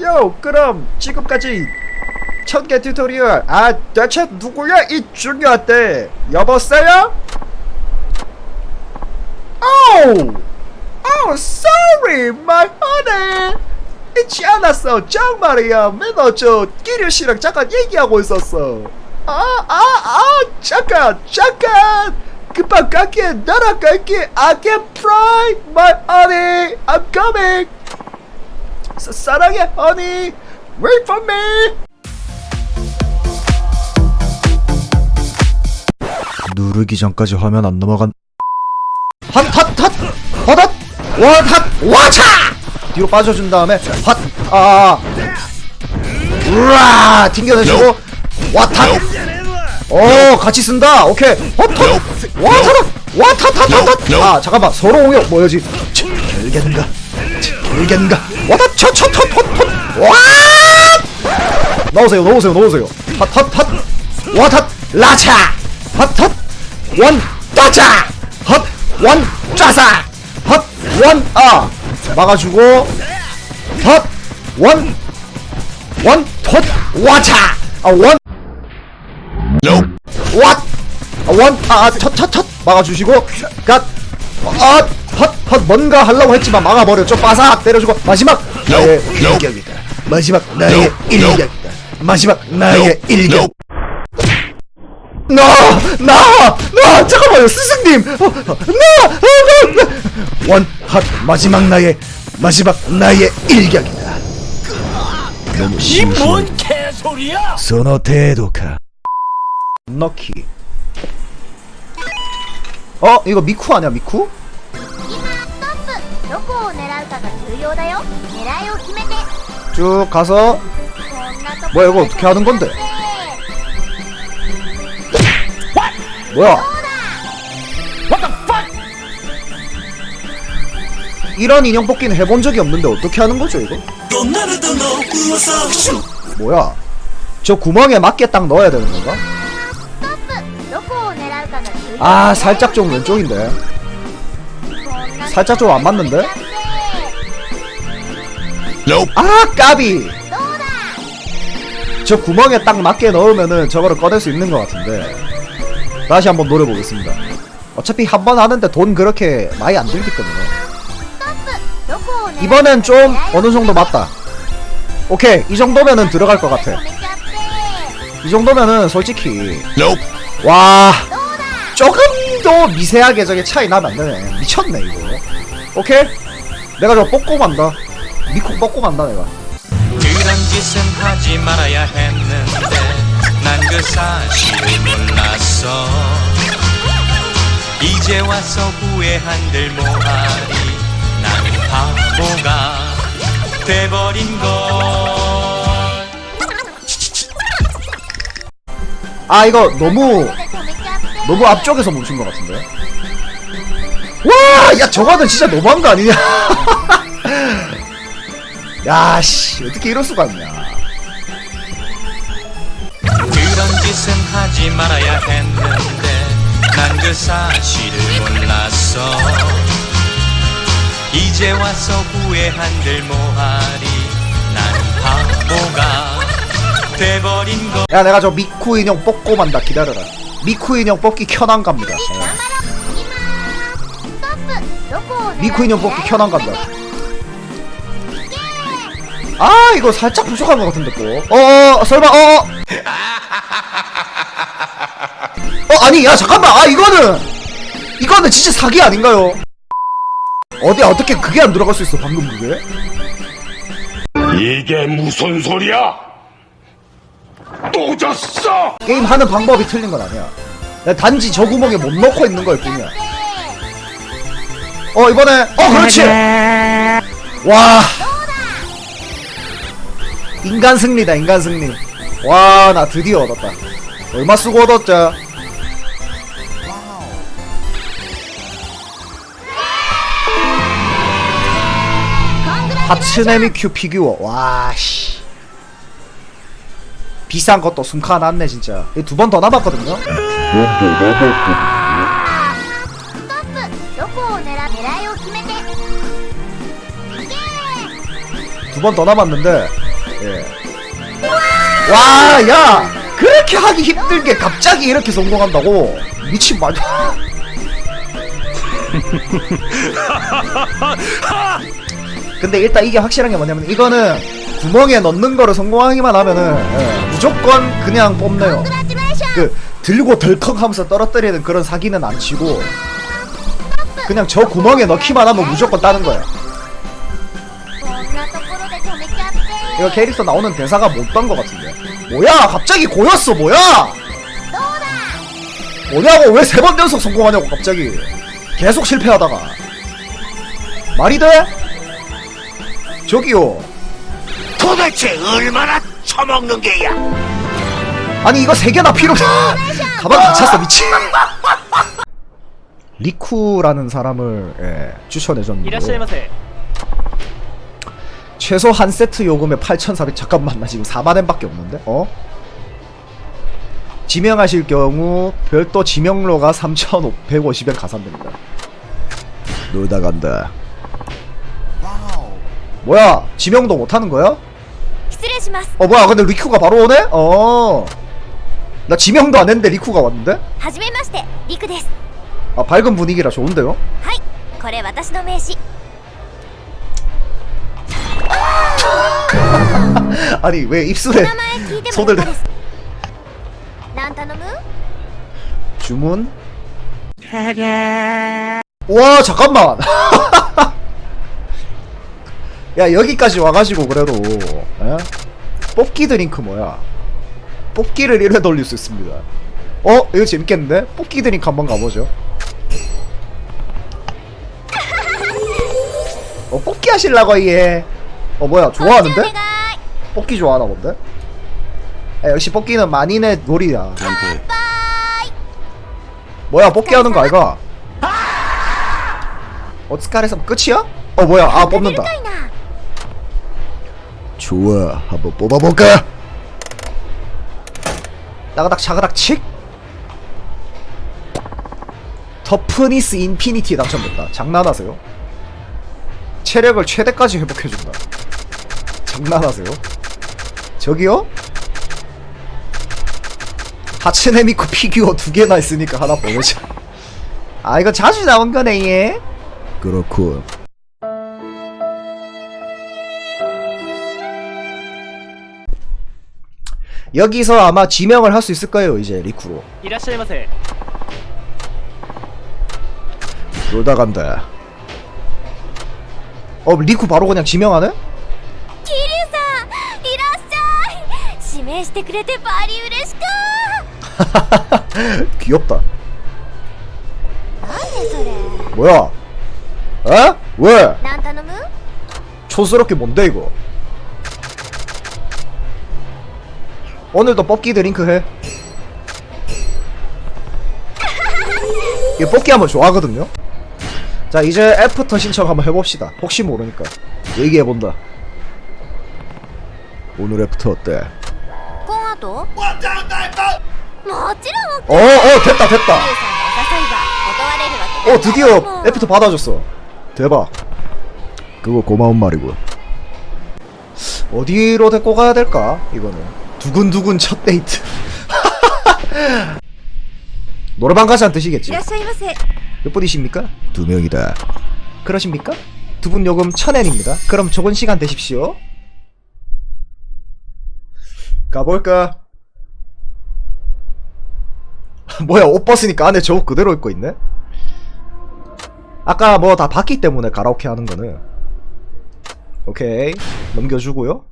요 그럼 지금까지 천개 튜토리얼 아 대체 누구야 이 중요한데 여보세요? Oh, oh, sorry, my. 잊지 않았어, 정말이야. 맨날 저 기류 씨랑 잠깐 얘기하고 있었어. 아, 아, 아, 잠깐, 잠깐. 금방 갈게, 날아갈게. I can fly, my honey. I'm coming. 사, 사랑해, honey. Wait for me. 누르기 전까지 화면 안 넘어간. 핫, 핫, 핫, 핫, 핫, 와, 핫, 와차! 뒤로 빠져준 다음에, 핫, 아, 우와, 튕겨내주고, 와, 탓! 오, 같이 쓴다, 오케이, 헛, 헛, 와, 탓, 와, 탓, 탓, 탓, 탓! 아, 잠깐만, 서로 공격, 뭐야지? 결겐가, 결겐가, 와, 탓, 쳐, 쳐, 터, 터, 터, 와! 넣으세요, 넣으세요, 넣으세요. 핫, 핫, 핫, 와, 탓, 라차! 핫, 핫, 원, 따자! 헛, 원, 짜사! 헛, 원, 아! 막아주고, 헛, 원, 원, 톳, 와차! 아, 원, Nope. 왓! 아, 원, 아, 아, 첫, 첫, 첫! 막아주시고, 갓, 아, 헛, 헛, 뭔가 하려고 했지만 막아버렸죠. 빠삭 때려주고, 마지막, 나의 No, no. 일격이다. 마지막, 나의 No, no. 일격이다. 마지막, 나의 No, 일격. no. 나, 나, 나, 잠깐만요, 스승님! 어, 어, 나, 어, 나, 나. 원, 핫, 마지막 나의, 마지막 나의 일격이다. 너무 심심해. 뭔 개소리야? その程度か 넣기 어 이거 미쿠 아니야 미쿠? 쭉 가서 뭐야 이거 어떻게 하는 건데? 뭐야? 이런 인형 뽑기는 해본 적이 없는데 어떻게 하는 거죠 이거? 뭐야? 저 구멍에 맞게 딱 넣어야 되는 건가? 아 살짝 좀 왼쪽인데. 살짝 좀 안 맞는데? 아 까비! 저 구멍에 딱 맞게 넣으면은 저거를 꺼낼 수 있는 것 같은데. 다시 한번 노려보겠습니다. 어차피 한 번 하는데 돈 그렇게 많이 안 들기 때문에. 이번엔 좀 어느 정도 맞다. 오케이 이 정도면은 들어갈 것 같아. 이 정도면은 솔직히. 와. 조금 더 미세하게 저게 차이 나면 안 되네. 미쳤네 이거. 오케이? 내가 저거 뽑고 간다. 미쿡 뽑고 간다 내가. 그런 짓은 하지 말아야 했는데 난 그 사실을 몰랐어. 이제 와서 후회한들 뭐하리? 나는 바보가 돼버린 걸. 아 이거 너무 너무 앞쪽에서 멈춘 것 같은데 와, 야 저거는 진짜 너무한 거 아니냐? 야, 씨, 어떻게 이럴 수가 있냐? 그런 짓은 하지 말아야 했는데 난 그 사실을 몰랐어 이제 와서 후회한들 뭐하리 나는 바보가 돼버린 걸 야, 내가 저 미쿠 인형 뽑고 만다 기다려라. 미쿠 인형 뽑기 켜난 갑니다. 미쿠 인형 뽑기 켜난 갑니다. 아 이거 살짝 부족한 것 같은데 또. 어어 설마 어. 어. 어 아니 야 잠깐만 아 이거는 이거는 진짜 사기 아닌가요? 어디 어떻게 그게 안 들어갈 수 있어 방금 그게? 이게 무슨 소리야? 또 졌어! 게임 하는 방법이 틀린 건 아니야. 내가 단지 저 구멍에 못 넣고 있는 걸 뿐이야. 어 이번에 어 그렇지. 와 인간 승리다 인간 승리. 와 나 드디어 얻었다. 얼마 쓰고 얻었자. 하츠네미 큐 피규어. 와 씨. 비싼 것도 숨가놨네 진짜. 두 번 더 남았거든요. 두 번 더 남았는데 예. 와야! 그렇게 하기 힘들게 갑자기 이렇게 성공한다고? 미친 말이야. 근데 일단 이게 확실한 게 뭐냐면 이거는 구멍에 넣는 거를 성공하기만 하면은 예, 무조건 그냥 뽑네요. 그 들고 덜컥하면서 떨어뜨리는 그런 사기는 안 치고 그냥 저 구멍에 넣기만 하면 무조건 따는 거예요. 이거 캐릭터 나오는 대사가 못딴것 같은데. 뭐야 갑자기 고였어 뭐야? 뭐냐고 왜 세 번 연속 성공하냐고 갑자기 계속 실패하다가 말이 돼? 저기요. 도대체 얼마나 처먹는 게야? 아니 이거 세 개나 필요 가방 다쳤어 미친. 리쿠라는 사람을 예, 추천해줬는데. 최소 한 세트 요금에 8,400 잠깐만 나 지금 4만 엔밖에 없는데? 어? 지명하실 경우 별도 지명료가 3,150엔 가산됩니다. 놀다 간다 뭐야? 지명도 못하는 거야? 어 뭐야? 근데 리쿠가 바로 오네? 어나 지명도 안 했는데 리쿠가 왔는데? 아 밝은 분위기라 좋은데요? 아니 왜 입술에 손을 대... 주문? 와 잠깐만. 야 여기까지 와가지고 그래도 에? 뽑기 드링크 뭐야 뽑기를 1회 돌릴 수 있습니다 어? 이거 재밌겠는데? 뽑기 드링크 한번 가보죠 어 뽑기 하실라고 이해 어 뭐야 좋아하는데? 뽑기 좋아하나 본데? 야, 역시 뽑기는 만인의 놀이야 뭐야 뽑기 하는 거 아이가 어스카레서 끝이야? 어 뭐야 아 뽑는다 좋아 한번 뽑아볼까? 따가닥 차가닥 칙 터프니스 인피니티 당첨됐다 장난하세요? 체력을 최대까지 회복해준다 장난하세요? 저기요? 하츠네미코 피규어 두 개나 있으니까 하나 보내자 아 이거 자주 나온 거네 얘 그렇군 여기서 아마 지명을 할 수 있을 거예요 이제 리쿠로. 이라시마세. 놀다 간다. 어 리쿠 바로 그냥 지명하네? 기리사 이라샤이 지명시테 그레테 바리 우레시카. 귀엽다. 아, 뭐야? 에? 왜? 초스럽게 뭔데 이거? 오늘도 뽑기 드링크 해 이거 뽑기 하면 좋아하거든요 자 이제 애프터 신청 한번 해봅시다 혹시 모르니까 얘기해본다 오늘 애프터 어때? コンアートもちろん OK 어어 됐다 됐다 桐生さんのお誘いは断れるわけ 어 ない 드디어 애프터 받아줬어 대박 그거 고마운 말이고 어디로 데리고 가야 될까 이거는 두근두근 첫 데이트. 노래방 가서는 드시겠지? 몇 분이십니까? 두 명이다. 그러십니까? 두 분 요금 천엔입니다. 그럼 좋은 시간 되십시오. 가볼까? 뭐야 옷 벗으니까 안에 저 옷 그대로 입고 있네? 아까 뭐 다 봤기 때문에 가라오케 하는 거는. 오케이. 넘겨주고요.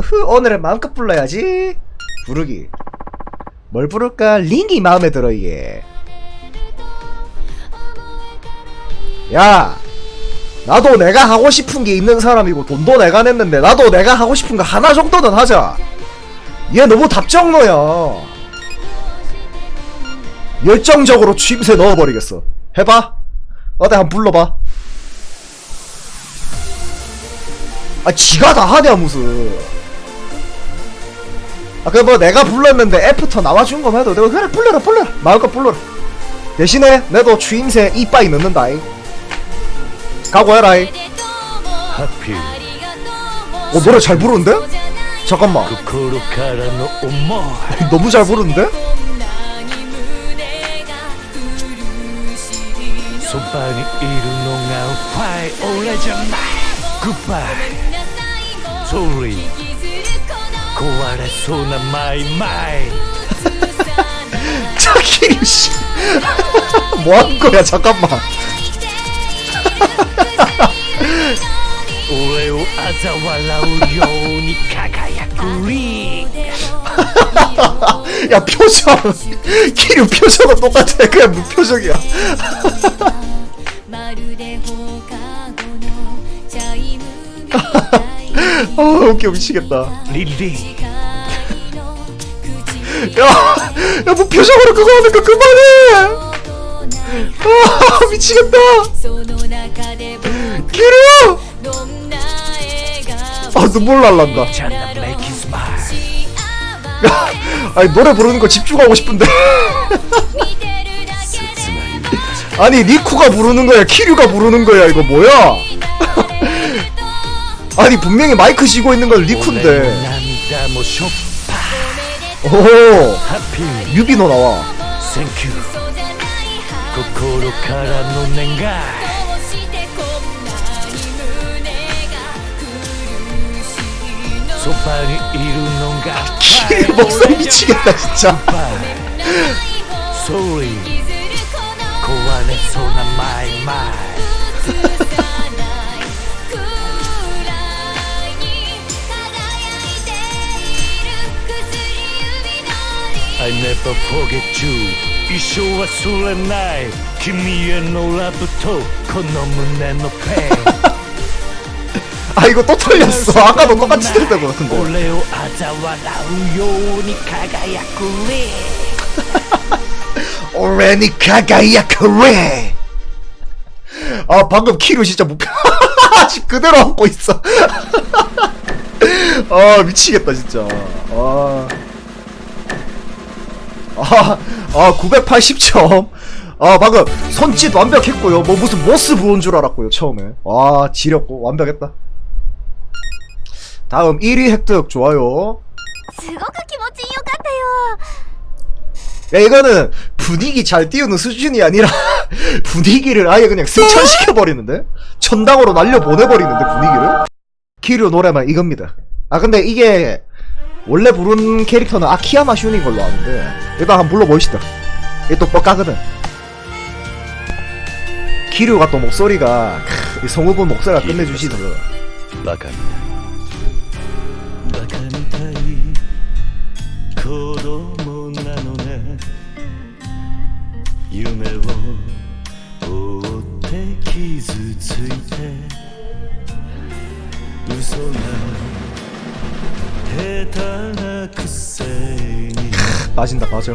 으흐 오늘은 마음껏 불러야지. 부르기. 뭘 부를까? 링이 마음에 들어 이게. 야! 나도 내가 하고 싶은 게 있는 사람이고 돈도 내가 냈는데 나도 내가 하고 싶은 거 하나 정도는 하자. 얘 너무 답정너야. 열정적으로 취임새 넣어버리겠어. 해봐. 어디 한번 불러봐. 아 지가 다 하냐 무슨 아 그 뭐 내가 불렀는데 애프터 나와준 거만 해도 내가 그래 불러라 불러라 마음껏 불러라 대신에 내도 취임새 이빠이 넣는다잉 각오해라잉 하필 어 노래 잘 부르는데? 잠깐만 心からの思い 너무 잘 부르는데? そばにいるのがファイ俺じゃないグッバイ Sorry 壊れそうなマイマイ 자기 씨 뭐하는 거야 잠깐만 俺を嘲笑うように輝くリン 야 표정 키류 표정은 똑같아 그냥 무표정이야 まるで放課 아 웃겨 미치겠다. 릴리. 야야 뭐 표정으로 그거 하니까 그만해! 아 미치겠다. 기루 아 눈물 날란다. 아니 노래 부르는 거 집중하고 싶은데. 아니 니쿠가 부르는 거야 키류가 부르는 거야 이거 뭐야? 아니 분명히 마이크 쥐고 있는 건 리쿠인데. 오 유비노 나와. 목소리 미치겠다 진짜. 소리. 그 고안에 소나 마이 마이. I never forget you 이쇼와 술의 날 김미의 노라부터 건너문 내 높에 아 이거 또 틀렸어. 아까도 똑같이 틀렸다고 근데. 올레오 아자와 나우요 니카가야 꾸레 올레 니카가야 꾸레 아 방금 키로 진짜 못 아직 그대로 안고 있어. 아 미치겠다 진짜. 아. 아, 아 980점 아 방금 손짓 완벽했고요 뭐 무슨 모스 부은 줄 알았고요 처음에 와 지렸고 완벽했다 다음 1위 획득 좋아요 すごく気持ちよかったよ 야 이거는 분위기 잘 띄우는 수준이 아니라 분위기를 아예 그냥 승천시켜 버리는데 천당으로 날려 보내버리는데 분위기를 키류 노래만 이겁니다 아 근데 이게 원래 부른 캐릭터는 아키야마 슈인 걸로 아는데 일단 한번 불러보시다 이게 또 뻑가거든. 기류가 또 목소리가 크, 성우분 목소리가 끝내주시더라고 빠진다 빠져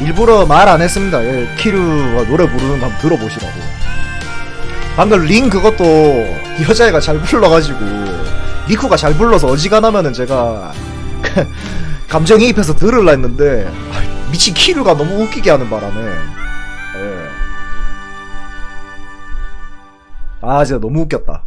일부러 말 안 했습니다. 예, 키류가 노래 부르는 거 한번 들어보시라고. 방금 링 그것도 여자애가 잘 불러가지고 리쿠가 잘 불러서 어지간하면은 제가 감정이입해서 들으려 했는데 아, 미친 키류가 너무 웃기게 하는 바람에 예. 아 진짜 너무 웃겼다